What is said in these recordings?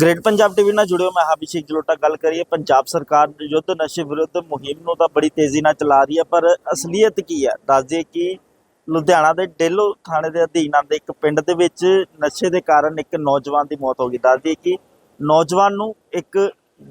Great Punjab TV ਨਾਲ ਜੁੜਿਓ, ਮੈਂ ਹਾਂ ਜਲੋਟਾ, ਗੱਲ ਕਰੀਏ ਪੰਜਾਬ ਸਰਕਾਰ ਯੁੱਧ, ਨਸ਼ੇ ਵਿਰੁੱਧ ਮੁਹਿੰਮ ਨੂੰ ਤਾਂ ਬੜੀ ਤੇਜ਼ੀ ਨਾਲ ਚਲਾ ਰਹੀ ਹੈ, ਪਰ ਅਸਲੀਅਤ ਕੀ ਹੈ? ਦੱਸ ਦਈਏ ਕਿ ਲੁਧਿਆਣਾ ਦੇ ਡੇਲੋ ਥਾਣੇ ਦੇ ਅਧੀਨ ਆਉਂਦੇ ਇੱਕ ਪਿੰਡ ਦੇ ਵਿੱਚ ਨਸ਼ੇ ਦੇ ਕਾਰਨ ਇੱਕ ਨੌਜਵਾਨ ਦੀ ਮੌਤ ਹੋ ਗਈ। ਦੱਸ ਦਈਏ ਕਿ ਨੌਜਵਾਨ ਨੂੰ ਇੱਕ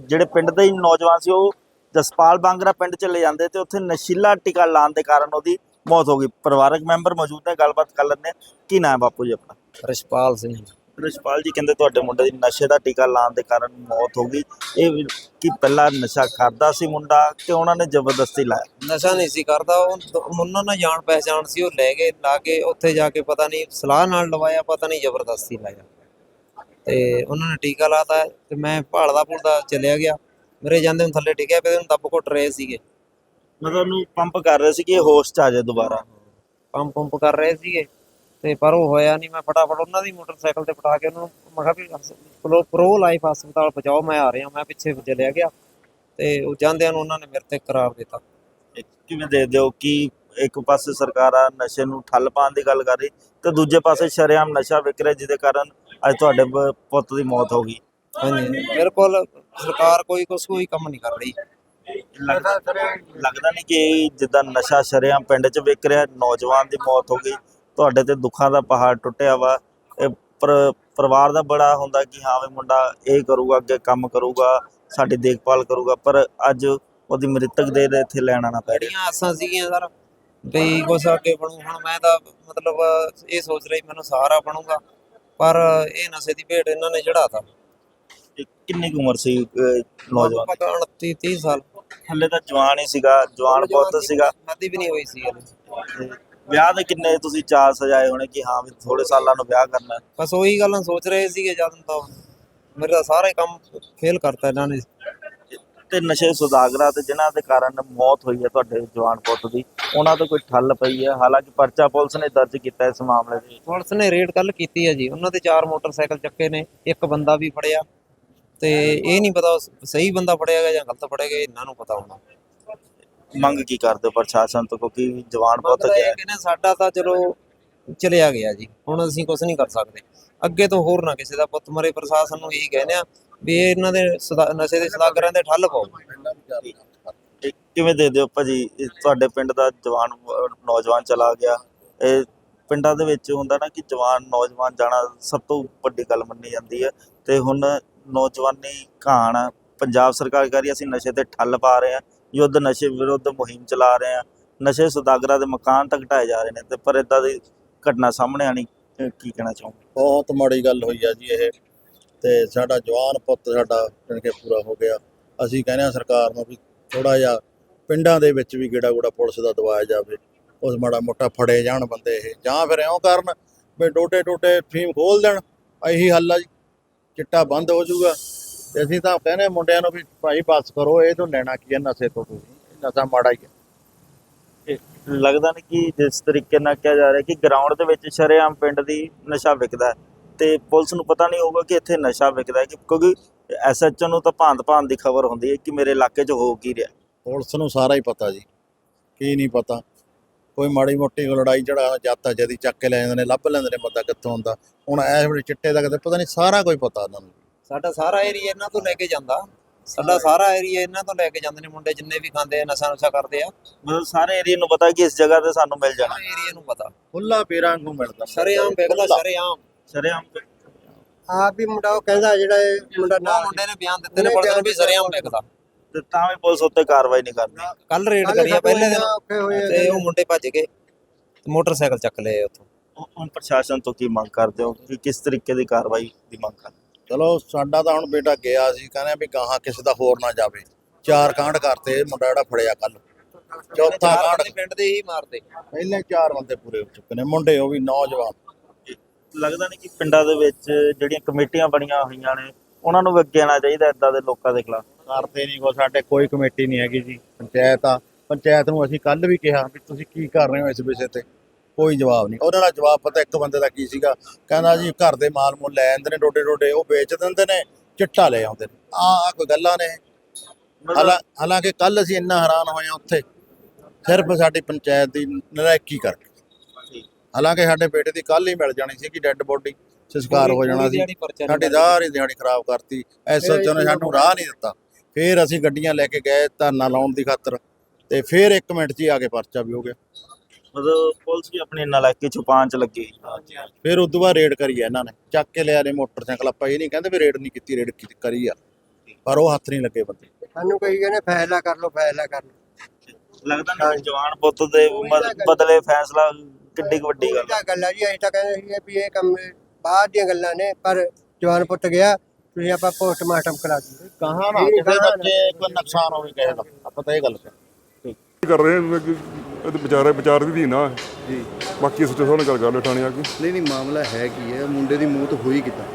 ਜਿਹੜੇ ਪਿੰਡ ਦੇ ਹੀ ਨੌਜਵਾਨ ਸੀ, ਉਹ ਜਸਪਾਲ ਬਾਂਗਰਾ ਪਿੰਡ ਚਲੇ ਜਾਂਦੇ ਤੇ ਉੱਥੇ ਨਸ਼ੀਲਾ ਟਿਕਾ ਲਾਉਣ ਦੇ ਕਾਰਨ ਉਹਦੀ ਮੌਤ ਹੋ ਗਈ। ਪਰਿਵਾਰਕ ਮੈਂਬਰ ਮੌਜੂਦ ਨੇ, ਗੱਲਬਾਤ ਕਰ ਲੈਂਦੇ ਕੀ ਨਾਮ ਹੈ ਬਾਪੂ ਜੀ ਆਪਣਾ? ਰਸ਼ਪਾਲ ਸਿੰਘ। ਰਿਸ਼ਪਾਲ ਜੀ ਕਹਿੰਦੇ ਤੁਹਾਡੇ ਮੁੰਡੇ ਦੀ ਨਸ਼ੇ ਦਾ ਟੀਕਾ ਲਾਉਣ ਦੇ ਕਾਰਨ ਮੌਤ ਹੋ ਗਈ। ਇਹ ਕੀ ਪਹਿਲਾਂ ਨਸ਼ਾ ਕਰਦਾ ਸੀ ਮੁੰਡਾ ਕਿ ਉਹਨਾਂ ਨੇ ਜ਼ਬਰਦਸਤੀ ਲਾਇਆ। ਨਸ਼ਾ ਨਹੀਂ ਸੀ ਕਰਦਾ ਉਹਨਾਂ ਨਾਲ ਜਾਣ ਪਹਿਚਾਣ ਸੀ ਉਹ ਲੈ ਗਏ ਲਾ ਕੇ ਉੱਥੇ ਜਾ ਕੇ ਪਤਾ ਨਹੀਂ ਸਲਾਹ ਨਾਲ ਲਵਾਇਆ ਪਤਾ ਨਹੀਂ ਜ਼ਬਰਦਸਤੀ ਲਾਇਆ। ਤੇ ਉਹਨਾਂ ਨੇ ਟੀਕਾ ਲਾਤਾ ਤੇ ਮੈਂ ਭਾਲਦਾ ਭੁਲਦਾ ਚਲਿਆ ਗਿਆ। ਮੇਰੇ ਜਾਂਦੇ ਨੂੰ ਥੱਲੇ ਟਿਕਿਆ ਪਏ ਉਹਨੂੰ ਦੱਬ ਘੁੱਟ ਰਹੇ ਸੀਗੇ। ਮਤਲਬ ਉਹਨੂੰ ਪੰਪ ਕਰ ਰਹੇ ਸੀ ਕਿ ਹੋਸ਼ ਚ ਆ ਜਾਏ ਦੁਬਾਰਾ। ਪੰਪ ਪੰਪ ਕਰ ਰਹੇ ਸੀਗੇ। ਤੇ ਪਰ ਉਹ ਹੋਇਆ ਨਹੀਂ ਮੈਂ ਫਟਾਫਟ ਉਹਨਾਂ ਦੀ ਮੋਟਰਸਾਈਕਲ ਤੇ ਪਟਾ ਕੇ ਉਹਨੂੰ ਮੈਂ ਕਿਹਾ ਵੀ ਪ੍ਰੋ ਪ੍ਰੋ ਲਾਈਫ ਹਸਪਤਾਲ ਪਹੁੰਚਾਓ ਮੈਂ ਆ ਰਿਹਾ ਮੈਂ ਪਿੱਛੇ ਚਲਿਆ ਗਿਆ ਤੇ ਉਹ ਜਾਂਦਿਆਂ ਨੂੰ ਉਹਨਾਂ ਨੇ ਮੇਰੇ ਤੇ ਕਰਾਰ ਦਿੱਤਾ ਕਿਵੇਂ ਦੇ ਦਿਓ ਕਿ ਇੱਕ ਪਾਸੇ ਸਰਕਾਰਾਂ ਨਸ਼ੇ ਨੂੰ ਠੱਲ ਪਾਉਣ ਦੀ ਗੱਲ ਕਰ ਰਹੀ ਤੇ ਦੂਜੇ ਪਾਸੇ ਸ਼ਰੇਆਮ ਨਸ਼ਾ ਵਿਕ ਰਿਹਾ ਜਿਹਦੇ ਕਾਰਨ ਅੱਜ ਤੁਹਾਡੇ ਪੁੱਤ ਦੀ ਮੌਤ ਹੋ ਗਈ? ਹਾਂਜੀ ਬਿਲਕੁਲ ਸਰਕਾਰ ਕੋਈ ਕੁਛ ਕੋਈ ਕੰਮ ਨਹੀਂ ਕਰ ਰਹੀ। ਲੱਗਦਾ ਲੱਗਦਾ ਨਹੀਂ ਕਿ ਜਿੱਦਾਂ ਨਸ਼ਾ ਸ਼ਰੇਆਮ ਪਿੰਡ 'ਚ ਵਿਕ ਰਿਹਾ ਨੌਜਵਾਨ ਦੀ ਮੌਤ ਹੋ ਗਈ ਤੁਹਾਡੇ ਤੇ ਦੁੱਖਾਂ ਦਾ ਪਹਾੜ ਟੁੱਟਿਆ ਵਾ। ਇਹ ਪਰ- ਪਰਿਵਾਰ ਦਾ ਬੜਾ ਹੁੰਦਾ ਕਿ ਹਾਂ ਵੀ ਮੁੰਡਾ ਇਹ ਕਰੂਗਾ ਅੱਗੇ ਕੰਮ ਕਰੂਗਾ ਸਾਡੀ ਦੇਖਭਾਲ ਕਰੂਗਾ ਪਰ ਅੱਜ ਉਹਦੀ ਮ੍ਰਿਤਕ ਦੇ ਦੇ ਇੱਥੇ ਲੈਣ ਆਉਣਾ ਪੈ ਰਿਹਾ। ਆਸਾਂ ਸੀਗੀਆਂ ਸਰ। ਵੀ ਕੁਛ ਅੱਗੇ ਬਣੂ ਹੁਣ ਮੈਂ ਤਾਂ ਮਤਲਬ ਇਹ ਸੋਚ ਰਹੀ ਮੈਨੂੰ ਸਹਾਰਾ ਬਣੂਗਾ ਪਰ ਇਹ ਨਸ਼ੇ ਦੀ ਭੇਟ ਇਹਨਾਂ ਨੇ ਚੜਾਤਾ ਕਿੰਨੀ ਕੁ ਉਮਰ ਸੀ ਨੌਜਵਾਨ? ਦੀ? 29 30 ਸਾਲ। ਹਲੇ ਤਾਂ ਜਵਾਨ ਹੀ ਸੀਗਾ ਜਵਾਨ ਬਹੁਤ ਸੀਗਾ। ਸ਼ਾਦੀ ਵੀ ਨਹੀਂ ਹੋਈ ਸੀ ਵਿਆਹ ਦੇ ਕਿੰਨੇ ਤੁਸੀਂ ਚਾਰ ਸਜਾਏ ਹੋਣੇ ਕਿ ਹਾਂ ਵੀ ਥੋੜੇ ਸਾਲਾਂ ਨੂੰ ਵਿਆਹ ਕਰਨਾ ਹੈ। ਬਸ ਉਹੀ ਗੱਲਾਂ ਸੋਚ ਰਹੇ ਸੀਗੇ ਜਦ ਤਾਂ ਮੇਰੇ ਸਾਰੇ ਕੰਮ ਫੇਲ ਕਰਤਾ ਇਹਨਾਂ ਨੇ। ਤੇ ਨਸ਼ੇ ਸੁਦਾਗਰਾ ਤੇ ਜਿਨ੍ਹਾਂ ਦੇ ਕਾਰਨ ਮੌਤ ਹੋਈ ਹੈ ਤੁਹਾਡੇ ਜਵਾਨ ਪੁੱਤ ਦੀ ਉਹਨਾਂ ਤੋਂ ਕੋਈ ਠੱਲ ਪਈ ਹੈ? ਹਾਲਾਂਕਿ ਪਰਚਾ ਪੁਲਿਸ ਨੇ ਦਰਜ ਕੀਤਾ ਇਸ ਮਾਮਲੇ ਦੇ ਵਿੱਚ। ਪੁਲਿਸ ਨੇ ਰੇਡ ਕੱਲ ਕੀਤੀ ਹੈ ਜੀ। ਉਹਨਾਂ ਦੇ ਚਾਰ ਮੋਟਰਸਾਈਕਲ ਚੱਕੇ ਨੇ। ਇੱਕ ਬੰਦਾ ਵੀ ਫੜਿਆ ਤੇ ਇਹ ਨਹੀਂ ਪਤਾ ਸਹੀ ਬੰਦਾ ਫੜਿਆ ਗਿਆ ਜਾਂ ਗਲਤ ਫੜਿਆ ਗਿਆ ਇਹਨਾਂ ਨੂੰ ਪਤਾ ਹੋਣਾ। ਮੰਗ ਕੀ ਕਰਦੇ ਹੋ ਪ੍ਰਸ਼ਾਸਨ ਤੋਂ? ਕਿਉਂਕਿ ਜਵਾਨ ਮਤਲਬ ਗਿਆ ਇਹ ਕਹਿੰਦੇ ਸਾਡਾ ਤਾਂ ਚਲੋ ਚਲਿਆ ਗਿਆ ਜੀ। ਹੁਣ ਅਸੀਂ ਕੁਝ ਨਹੀਂ ਕਰ ਸਕਦੇ। ਅੱਗੇ ਤੋਂ ਹੋਰ ਨਾ ਕਿਸੇ ਦਾ ਪੁੱਤ ਮਰੇ ਪ੍ਰਸ਼ਾਸਨ ਨੂੰ ਇਹੀ ਕਹਿੰਦੇ ਆ ਵੀ ਇਹ ਇਹਨਾਂ ਦੇ ਸੁਦਾ- ਨਸ਼ੇ ਦੇ ਸਦਾਗਰਾਂ ਦੇ ਠੱਲ ਪਾਓ। ਇਹ ਕਿਵੇਂ ਦੇ ਦਿਓ ਭਾਜੀ? ਇਹ ਤੁਹਾਡੇ ਪਿੰਡ ਦਾ ਜਵਾਨ ਅਹ, ਨੌਜਵਾਨ ਚਲਾ ਗਿਆ। ਇਹ ਪਿੰਡਾਂ ਦੇ ਵਿੱਚ ਹੁੰਦਾ ਨਾ ਕਿ ਜਵਾਨ ਨੌਜਵਾਨ ਜਾਣਾ ਸਭ ਤੋਂ ਵੱਡੀ ਗੱਲ ਮੰਨੀ ਜਾਂਦੀ ਹੈ। ਤੇ ਹੁਣ ਨੌਜਵਾਨੀ ਘਾਣ ਆ। ਪੰਜਾਬ ਸਰਕਾਰ ਕਹਿ ਰਹੀ ਹੈ ਅਸੀਂ ਨਸ਼ੇ ਤੇ ਠੱਲ ਪਾ ਰਹੇ ਹਾਂ। ਯੁੱਧ ਨਸ਼ੇ ਵਿਰੁੱਧ ਮੁਹਿੰਮ ਚਲਾ ਰਹੇ ਆ ਨਸ਼ੇ ਸੁਦਾਗਰਾਂ ਦੇ ਮਕਾਨ ਤੱਕ ਢਾਏ ਜਾ ਰਹੇ ਨੇ ਤੇ ਪਰ ਇਦਾਂ ਦੀ ਘਟਨਾ ਸਾਹਮਣੇ ਆਣੀ ਕੀ ਕਹਿਣਾ ਚਾਹੋਗੇ? ਬਹੁਤ ਮਾੜੀ ਗੱਲ ਹੋਈ ਆ ਜੀ ਇਹ। ਤੇ ਸਾਡਾ ਜਵਾਨ ਪੁੱਤ ਸਾਡਾ ਜਾਣੀ ਪੂਰਾ ਹੋ ਗਿਆ। ਅਸੀਂ ਕਹਿੰਦੇ ਆ ਸਰਕਾਰ ਨੂੰ ਵੀ ਥੋੜਾ ਜਿਹਾ ਪਿੰਡਾਂ ਦੇ ਵਿੱਚ ਵੀ ਗੇੜਾ ਗੂੜਾ ਪੁਲਿਸ ਦਾ ਦਵਾਇਆ ਜਾਵੇ। ਉਸ ਮਾੜਾ ਮੋਟਾ ਫੜੇ ਜਾਣ ਬੰਦੇ ਇਹ। ਜਾਂ ਫਿਰ ਇਉਂ ਕਰਨ ਵੀ ਟੋਟੇ ਟੋਟੇ ਫੀਮ ਖੋਲ ਦੇਣ। ਇਹੀ ਹੱਲ ਆ ਜੀ। ਚਿੱਟਾ ਬੰਦ ਹੋ ਜਾਊਗਾ। ਤੇ ਅਸੀਂ ਤਾਂ ਕਹਿੰਦੇ ਮੁੰਡਿਆਂ ਨੂੰ ਵੀ ਭਾਈ ਬਸ ਕਰੋ ਇਹ ਤੋਂ ਲੈਣਾ ਕੀ ਹੈ ਨਸ਼ੇ ਤੋਂ ਤੁਸੀਂ ਨਸ਼ਾ ਮਾੜਾ ਹੀ ਹੈ। ਲੱਗਦਾ ਨਹੀਂ ਕਿ ਜਿਸ ਤਰੀਕੇ ਨਾਲ ਕਿਹਾ ਜਾ ਰਿਹਾ ਕਿ ਗਰਾਊਂਡ ਦੇ ਵਿੱਚ ਸ਼ਰੇਆਮ ਪਿੰਡ ਦੀ ਨਸ਼ਾ ਵਿਕਦਾ ਹੈ। ਤੇ ਪੁਲਿਸ ਨੂੰ ਪਤਾ ਨਹੀਂ ਹੋਊਗਾ ਕਿ ਇੱਥੇ ਨਸ਼ਾ ਵਿਕਦਾ ਹੈ ਕਿ ਕਿਉਂਕਿ ਐਸਐਚਓ ਨੂੰ ਤਾਂ ਭਾਂਤ ਭਾਂਤ ਦੀ ਖਬਰ ਹੁੰਦੀ ਹੈ ਕਿ ਮੇਰੇ ਇਲਾਕੇ 'ਚ ਹੋ ਕੀ ਰਿਹਾ। ਪੁਲਿਸ ਨੂੰ ਸਾਰਾ ਹੀ ਪਤਾ ਜੀ ਕੀ ਨਹੀਂ ਪਤਾ। ਕੋਈ ਮਾੜੀ ਮੋਟੀ ਲੜਾਈ ਝੜਾ ਜਾਤਾ ਜਦੀ ਚੱਕ ਕੇ ਲੈ ਜਾਂਦੇ ਨੇ ਲੱਭ ਲੈਂਦੇ ਨੇ ਬੰਦਾ ਕਿੱਥੋਂ ਹੁੰਦਾ ਹੁਣ ਐਸ ਵੇਲੇ ਚਿੱਟੇ ਦਾ ਕਿਤੇ ਪਤਾ ਨਹੀਂ ਸਾਰਾ ਕੋਈ ਪਤਾ ਉਹਨਾਂ ਨੂੰ ਸਾਡਾ ਸਾਰਾ ਏਰੀਆ ਇਹਨਾਂ ਤੋਂ ਲੈ ਕੇ ਜਾਂਦਾ। ਸਾਡਾ ਸਾਰਾ ਏਰੀਆ ਇਹਨਾਂ ਤੋਂ ਲੈ ਕੇ ਜਾਂਦੇ ਨੇ ਮੁੰਡੇ ਜਿੰਨੇ ਵੀ ਖਾਂਦੇ ਆ ਨਸ਼ਾ ਨੁਸ਼ਾ ਕਰਦੇ ਆ। ਮਤਲਬ ਸਾਰੇ ਏਰੀਆ ਨੂੰ ਪਤਾ ਕਿ ਇਸ ਜਗ੍ਹਾ ਤੇ ਸਾਨੂੰ ਮਿਲ ਜਾਣਾ। ਸਾਰੇ ਏਰੀਆ ਨੂੰ ਪਤਾ। ਖੁੱਲਾ ਪੇਰਾਂ ਨੂੰ ਮਿਲਦਾ। ਸ਼ਰੇਆਮ ਵੇਖਦਾ ਸ਼ਰੇਆਮ। ਸ਼ਰੇਆਮ ਆਪ ਵੀ ਮੁੰਡਾ ਉਹ ਕਹਿੰਦਾ ਜਿਹੜਾ ਇਹ ਮੁੰਡਾ ਨੌ ਨਾਲ ਮੁੰਡੇ ਨੇ ਬਿਆਨ ਦਿੱਤੇ ਨੇ ਪੁਲਿਸ ਨੂੰ ਵੀ ਸ਼ਰੇਆਮ ਵੇਖਦਾ। ਤੇ ਤਾਂ ਵੀ ਪੁਲਿਸ ਉੱਤੇ ਕਾਰਵਾਈ ਨਹੀਂ ਕਰਦੀ। ਕੱਲ ਰੇਡ ਕਰੀ ਆ ਪਹਿਲੇ ਦਿਨ। ਤੇ ਉਹ ਮੁੰਡੇ ਭੱਜ ਗਏ। ਤੇ ਮੋਟਰਸਾਈਕਲ ਚੱਕ ਲਏ ਉੱਥੋਂ। ਹੁਣ ਪ੍ਰਸ਼ਾਸਨ ਤੋਂ ਕੀ ਮੰਗ ਕਰਦੇ ਹੋ? ਕਿ ਕਿਸ ਤਰੀਕੇ ਦੀ ਕਾਰਵਾਈ ਦੀ ਮੰਗ ਕਰਦੇ ਚਲੋ ਸਾਡਾ ਤਾਂ ਹੁਣ ਬੇਟਾ ਗਿਆ ਸੀ ਕਹਿੰਦੇ ਵੀ ਗਾਹਾਂ ਕਿਸੇ ਦਾ ਹੋਰ ਨਾ ਜਾਵੇ। ਚਾਰ ਕਾਂਡ ਕਰਤੇ ਮੁੰਡਾ ਜਿਹੜਾ ਫੜਿਆ ਕੱਲ ਚੌਥਾ ਕਾਂਡ ਪਿੰਡ ਦੇ ਹੀ ਮਾਰਦੇ ਪਹਿਲੇ ਚਾਰ ਬੰਦੇ ਪੂਰੇ ਹੋ ਚੁੱਕੇ ਨੇ ਮੁੰਡੇ ਉਹ ਵੀ ਨੌਜਵਾਨ। ਲੱਗਦਾ ਨਹੀਂ ਕਿ ਪਿੰਡਾਂ ਦੇ ਵਿੱਚ ਜਿਹੜੀਆਂ ਕਮੇਟੀਆਂ ਬਣੀਆਂ ਹੋਈਆਂ ਨੇ ਉਹਨਾਂ ਨੂੰ ਵੀ ਅੱਗੇ ਆਉਣਾ ਚਾਹੀਦਾ ਇਦਾਂ ਦੇ ਲੋਕਾਂ ਦੇ ਖਿਲਾਫ। ਕਰਦੇ ਨਹੀਂ ਕੋ ਸਾਡੇ ਕੋਈ ਕਮੇਟੀ ਨਹੀਂ ਹੈਗੀ ਜੀ ਪੰਚਾਇਤ ਆ। ਪੰਚਾਇਤ ਨੂੰ ਅਸੀਂ ਕੱਲ ਵੀ ਕਿਹਾ ਵੀ ਤੁਸੀਂ ਕੀ ਕਰ ਰਹੇ ਹੋ ਇਸ ਵਿਸ਼ੇ ਤੇ? ਕੋਈ ਜਵਾਬ ਨਹੀਂ। ਉਹਨਾਂ ਦਾ ਜਵਾਬ ਪਤਾ ਇੱਕ ਬੰਦੇ ਦਾ ਕੀ ਸੀਗਾ? ਕਹਿੰਦਾ ਜੀ ਘਰ ਦੇ ਮਾਲ ਮੁੱਲ ਲੈ ਆਉਂਦੇ ਨੇ ਡੋਡੇ ਡੋਡੇ ਉਹ ਵੇਚ ਦਿੰਦੇ ਨੇ ਚਿੱਟਾ ਲੈ ਆਉਂਦੇ ਨੇ। ਆ ਆ ਕੋਈ ਗੱਲਾਂ ਨੇ ਹਾਲਾਂ ਹਾਲਾਂਕਿ ਕੱਲ ਅਸੀਂ ਇੰਨਾ ਹੈਰਾਨ ਹੋਏ ਉੱਥੇ ਸਿਰਫ ਸਾਡੀ ਪੰਚਾਇਤ ਦੀ ਨਲਾਇਕੀ ਕਰਕੇ। ਹਾਲਾਂਕਿ ਸਾਡੇ ਬੇਟੇ ਦੀ ਕੱਲ ਹੀ ਮਿਲ ਜਾਣੀ ਸੀ ਕਿ ਡੈੱਡ ਬੋਡੀ ਸੰਸਕਾਰ ਹੋ ਜਾਣਾ ਸੀ। ਸਾਡੀ ਸਾਰੀ ਦਿਹਾੜੀ ਖਰਾਬ ਕਰਤੀ। ਐਸਐਚਓ ਨੇ ਸਾਨੂੰ ਰਾਹ ਨਹੀਂ ਦਿੱਤਾ। ਫਿਰ ਅਸੀਂ ਗੱਡੀਆਂ ਲੈ ਕੇ ਗਏ ਧਰਨਾ ਲਾਉਣ ਦੀ ਖਾਤਰ ਤੇ ਫਿਰ 1 ਮਿੰਟ 'ਚ ਹੀ ਆ ਕੇ ਪਰਚਾ ਵੀ ਹੋ ਗਿਆ। ਮਤਲਬ ਪੁਲਿਸ ਵੀ ਆਪਣੀ ਨਲਾਇਕੀ ਛੁਪਾਉਣ ਚ ਲੱਗੀ ਫਿਰ ਉਦੋਂ ਬਾਅਦ ਰੇਡ ਕਰੀ ਆ ਇਹਨਾਂ ਨੇ। ਚੱਕ ਕੇ ਲਿਆ ਨੇ ਮੋਟਰਸਾਈਕਲ। ਆਪਾਂ ਇਹ ਨਹੀਂ ਕਹਿੰਦੇ ਵੀ ਰੇਡ ਨਹੀਂ ਕੀਤੀ ਰੇਡ ਕੀਤੀ ਕਰੀ ਆ। ਪਰ ਉਹ ਹੱਥ ਨਹੀਂ ਲੱਗੇ ਬੰਦੇ। ਸਾਨੂੰ ਕਹੀ ਕਹਿੰਦੇ ਫੈਸਲਾ ਕਰ ਲਓ ਫੈਸਲਾ ਕਰ ਲਓ। ਲੱਗਦਾ ਨਹੀਂ ਜਵਾਨ ਪੁੱਤ ਦੇ ਉਮਰ ਬਦਲੇ ਫੈਸਲਾ ਕਿੱਡੀ ਕੁ ਵੱਡੀ ਗੱਲ ਤਾਂ ਗੱਲ ਆ ਜੀ ਅਸੀਂ ਤਾਂ ਕਹਿੰਦੇ ਸੀ ਵੀ ਇਹ ਕੰਮ ਬਾਹਰ ਦੀਆਂ ਗੱਲਾਂ ਨੇ ਪਰ ਜਵਾਨ ਪੁੱਤ ਗਿਆ ਤੁਸੀਂ ਆਪਾਂ ਪੋਸਟਮਾਰਟਮ ਕਰਾ ਦਈਏ ਕਹਾਂ ਨਾ ਕਿਸੇ ਬੱਚੇ ਕੋਈ ਨੁਕਸਾਨ ਹੋਵੇ ਕਿਸੇ ਦਾ ਆਪਾਂ ਤਾਂ ਇਹ ਗੱਲ ਕਰ ਰਹੇ ਨੇ ਕਿ ਇਹ ਵਿਚਾਰੇ ਵਿਚਾਰ ਦੀ ਨਾ ਜੀ। ਬਾਕੀ ਸੱਚੋ ਨਾਲ ਗੱਲ ਕਰ ਲਓ ਥਾਣੇ ਆ ਕੇ। ਨਹੀਂ ਨਹੀਂ ਮਾਮਲਾ ਹੈ ਕੀ ਹੈ? ਮੁੰਡੇ ਦੀ ਮੌਤ ਹੋਈ ਕਿੱਦਾਂ?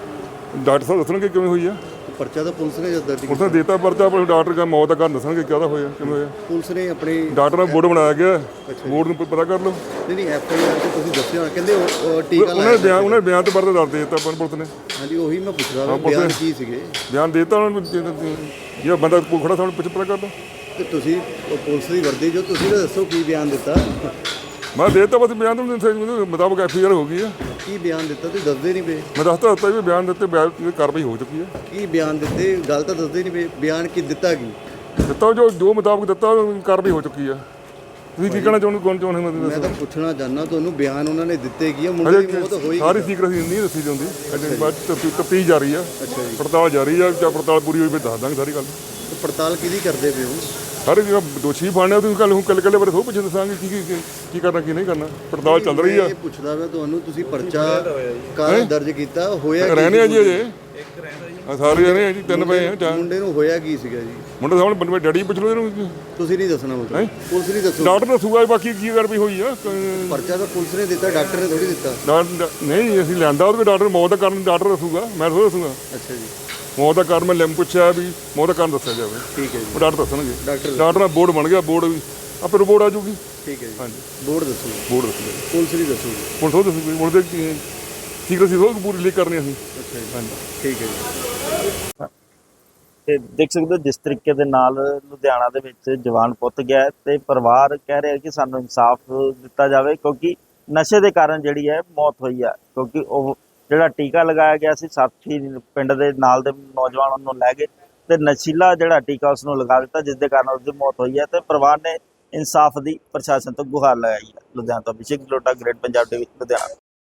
ਡਾਕਟਰ ਸਾਹਿਬ ਦੱਸਣਗੇ ਕਿਵੇਂ ਹੋਈ ਆ? ਪਰਚਾ ਤਾਂ ਪੁਲਿਸ ਨੇ ਜਦ ਦਰਜ ਉਸ ਨੇ ਕੀਤਾ। ਦੇਤਾ ਪਰਚਾ ਪਰ ਡਾਕਟਰ ਦਾ ਮੌਤ ਦਾ ਕਾਰਨ ਦੱਸਣਗੇ ਕਿਹਦਾ ਹੋਇਆ ਕਿਵੇਂ ਹੋਇਆ। ਪੁਲਿਸ ਨੇ ਆਪਣੀ ਡਾਕਟਰ ਦਾ ਬੋਰਡ ਬਣਾਇਆ ਗਿਆ। ਬੋਰਡ ਨੂੰ ਪਤਾ ਕਰ ਲਓ। ਨਹੀਂ ਨਹੀਂ ਐਫ ਆਈ ਆਰ ਤੇ ਤੁਸੀਂ ਦੱਸਿਆ ਕਹਿੰਦੇ ਉਹ- ਟੀਕਾ ਉਹਨਾਂ ਲਾਇਆ ਬਿਆਨ ਉਹਨਾਂ ਨੇ ਬਿਆਨ ਤੇ ਪਰਚਾ ਦੱਸ ਦਿੱਤਾ ਪੁਲਿਸ ਨੇ। ਹਾਂਜੀ ਉਹੀ ਮੈਂ ਪੁੱਛ ਰਿਹਾ ਬਿਆਨ ਕੀ ਸੀਗੇ? ਬਿਆਨ ਦਿੱਤਾ ਉਹਨਾਂ ਨੂੰ ਜਿਹੜਾ ਬੰਦਾ ਖੜਾ ਸਾਨੂੰ ਪੁੱਛ ਪਤਾ ਕਰ ਲਓ। ਤੇ ਤੁਸੀਂ ਉਹ ਪੁਲਿਸ ਦੀ ਵਰਦੀ ਜੋ ਤੁਸੀਂ ਤਾਂ ਦੱਸੋ ਕੀ ਬਿਆਨ ਦਿੱਤਾ? ਮੈਂ ਦੇ ਦਿੱਤਾ ਬਸ ਬਿਆਨ ਤੇ ਮੁਤਾਬਕ ਐਫ ਆਈ ਆਰ ਹੋ ਗਈ ਆ। ਕੀ ਬਿਆਨ ਦਿੱਤਾ? ਤੁਸੀਂ ਦੱਸਦੇ ਨਹੀਂ ਪਏ। ਮੈਂ ਦੱਸਤਾ ਦਿੱਤਾ ਵੀ ਬਿਆਨ ਦਿੱਤੇ ਬਿਆਨ ਦੀ ਕਾਰਵਾਈ ਹੋ ਚੁੱਕੀ ਹੈ ਕੀ ਬਿਆਨ ਦਿੱਤੇ? ਗੱਲ ਤਾਂ ਦੱਸਦੇ ਨਹੀਂ ਪਏ। ਬਿਆਨ ਕੀ ਦਿੱਤਾ ਕੀ? ਦਿੱਤਾ ਜੋ ਜੋ ਮੁਤਾਬਕ ਦਿੱਤਾ ਉਹ ਕਾਰਵਾਈ ਹੋ ਚੁੱਕੀ ਆ। ਤੁਸੀਂ ਕੀ ਕਹਿਣਾ ਚਾਹੁੰਦੇ ਕੌਣ ਚਾਹੁੰਦੇ ਮੈਂ ਤਾਂ ਪੁੱਛਣਾ ਚਾਹੁੰਦਾ ਤੁਹਾਨੂੰ ਬਿਆਨ ਉਹਨਾਂ ਨੇ ਦਿੱਤੇ ਕੀ ਆ? ਮੁੰਡੇ ਦੀ ਮੌਤ ਹੋਈ ਸਾਰੀ? ਸੀਕ੍ਰੇਸੀ ਨਹੀਂ ਦੱਸੀ ਜਾਂਦੀ। ਅਜੇ ਬਾਅਦ ਤਫਤੀਸ਼ ਜਾਰੀ ਆ। ਅੱਛਾ ਜੀ। ਪੜਤਾਲ ਜਾਰੀ ਆ ਜਾਂ ਪੜਤਾਲ ਪੂਰੀ ਹੋਈ ਫਿਰ ਦੱਸ ਦਾਂਗੇ ਸਾਰੀ ਗੱਲ। ਪੜਤਾਲ ਕਿਹਦੀ ਕਰਦੇ ਪਏ ਹੋ? ਸਾਰੇ ਜਿਹੜਾ ਦੋਸ਼ੀ ਫੜਨਾ ਤੁਸੀਂ ਕੱਲ ਹੁਣ ਕੱਲ ਕੱਲੇ ਬਾਰੇ ਥੋੜ੍ਹਾ ਪੁੱਛ ਦੱਸਾਂਗੇ ਕੀ ਕੀ ਕੀ- ਕਰਨਾ ਕੀ ਨਹੀਂ ਕਰਨਾ। ਪੜਤਾਲ ਚੱਲ ਰਹੀ ਆ। ਇਹ ਪੁੱਛਦਾ ਮੈਂ ਤੁਹਾਨੂੰ ਤੁਸੀਂ ਪਰਚਾ ਕਾਹ ਦਰਜ ਕੀਤਾ ਹੋਇਆ ਕੀ ਰਹਿਣੇ ਆ ਜੀ ਅਜੇ? ਆ ਸਾਰੇ ਰਹਿਣੇ ਆ ਜੀ ਤਿੰਨ ਪਏ ਆ ਚਾਰ। ਮੁੰਡੇ ਨੂੰ ਹੋਇਆ ਕੀ ਸੀਗਾ ਜੀ? ਮੁੰਡੇ ਸਾਹਮਣੇ ਬੰਦੇ ਡੈਡੀ ਪੁੱਛ ਲਓ ਇਹਨੂੰ। ਤੁਸੀਂ ਨਹੀਂ ਦੱਸਣਾ ਮਤਲਬ। ਪੁਲਿਸ ਨਹੀਂ ਦੱਸੋ ਡਾਕਟਰ ਦੱਸੂਗਾ ਬਾਕੀ ਕੀ ਕਾਰਵਾਈ ਹੋਈ ਆ। ਕ- ਪਰਚਾ ਤਾਂ ਪੁਲਿਸ ਨੇ ਦਿੱਤਾ ਡਾਕਟਰ ਨੇ ਥੋੜੀ ਦਿੱਤਾ। ਡਾਕਟਰ ਨਹੀਂ ਅਸੀਂ ਲੈਂਦਾ ਉਹਦੇ ਕੋਲ ਡਾਕਟਰ ਮੌਤ ਦਾ ਕਾਰਨ ਡਾਕਟਰ ਦੱਸੂਗਾ ਮੈਂ ਥੋੜਾ ਦੱਸੂਗਾ। ਅੱਛਾ ਜੀ। ਮੌਤ ਦਾ ਕਾਰਨ ਮੈਂ ਲਿਮ ਪੁੱਛਿਆ ਵੀ ਮੌਤ ਦਾ ਕਾਰਨ ਦੱਸਿਆ ਜਾਵੇ। ਠੀਕ ਹੈ ਜੀ। ਉਹ ਡਾਕਟਰ ਦੱਸਣਗੇ। ਡਾਕਟਰ ਡਾਕਟਰ ਦਾ ਬੋਰਡ ਬਣ ਗਿਆ ਬੋਰਡ ਆਪੇ ਰਿਪੋਰਟ ਆ ਜੂਗੀ ਠੀਕ ਹੈ ਜੀ। ਹਾਂਜੀ। ਬੋਰਡ ਦੱਸੋ ਬੋਰਡ ਦੱਸੂਗਾ। ਪੁਲਿਸ ਨਹੀਂ ਦੱਸੂਗੀ। ਪੁਲਿਸ ਉਹ ਦੱਸੂਗੀ। ਮੁਰਦੇ ਸੀਕ੍ਰੇਸੀ ਉਹ ਪੂਰੀ ਲੀਕ ਕਰਨੀ ਅਸੀਂ। ਅੱਛਾ ਜੀ। ਹਾਂਜੀ। ਠੀਕ ਹੈ ਜੀ। ਤੇ ਦੇਖ ਸਕਦੇ ਹੋ ਜਿਸ ਤਰੀਕੇ ਦੇ ਨਾਲ ਲੁਧਿਆਣਾ ਦੇ ਵਿੱਚ ਜਵਾਨ ਪੁੱਤ ਗਿਆ ਤੇ ਪਰਿਵਾਰ ਕਹਿ ਰਿਹਾ ਕਿ ਸਾਨੂੰ ਇਨਸਾਫ ਦਿੱਤਾ ਜਾਵੇ ਕਿਉਂਕਿ ਨਸ਼ੇ ਦੇ ਕਾਰਨ ਜਿਹੜੀ ਹੈ ਮੌਤ ਹੋਈ ਹੈ। ਕਿਉਂਕਿ ਉਹ ਜਿਹੜਾ ਟੀਕਾ ਲਗਾਇਆ ਗਿਆ ਸੀ, ਸਾਥੀ ਪਿੰਡ ਦੇ ਨਾਲ ਦੇ ਨੌਜਵਾਨ ਉਹਨੂੰ ਲੈ ਗਏ ਤੇ ਨਸ਼ੀਲਾ ਜਿਹੜਾ ਟੀਕਾ ਉਸ ਨੂੰ ਲਗਾ ਦਿੱਤਾ ਜਿਸ ਦੇ ਕਾਰਨ ਉਸ ਦੀ ਮੌਤ ਹੋਈ ਹੈ ਤੇ ਪਰਿਵਾਰ ਨੇ ਇਨਸਾਫ ਦੀ ਪ੍ਰਸ਼ਾਸਨ ਤੋਂ ਗੁਹਾਰ ਲਗਾਈ ਹੈ। ਲੁਧਿਆਣਾ ਤੋਂ ਅਭਿਸ਼ੇਕ ਲੋਟਾ ਗ੍ਰੇਟ ਪੰਜਾਬ ਟੀਵੀ ਲੁਧਿਆਣਾ।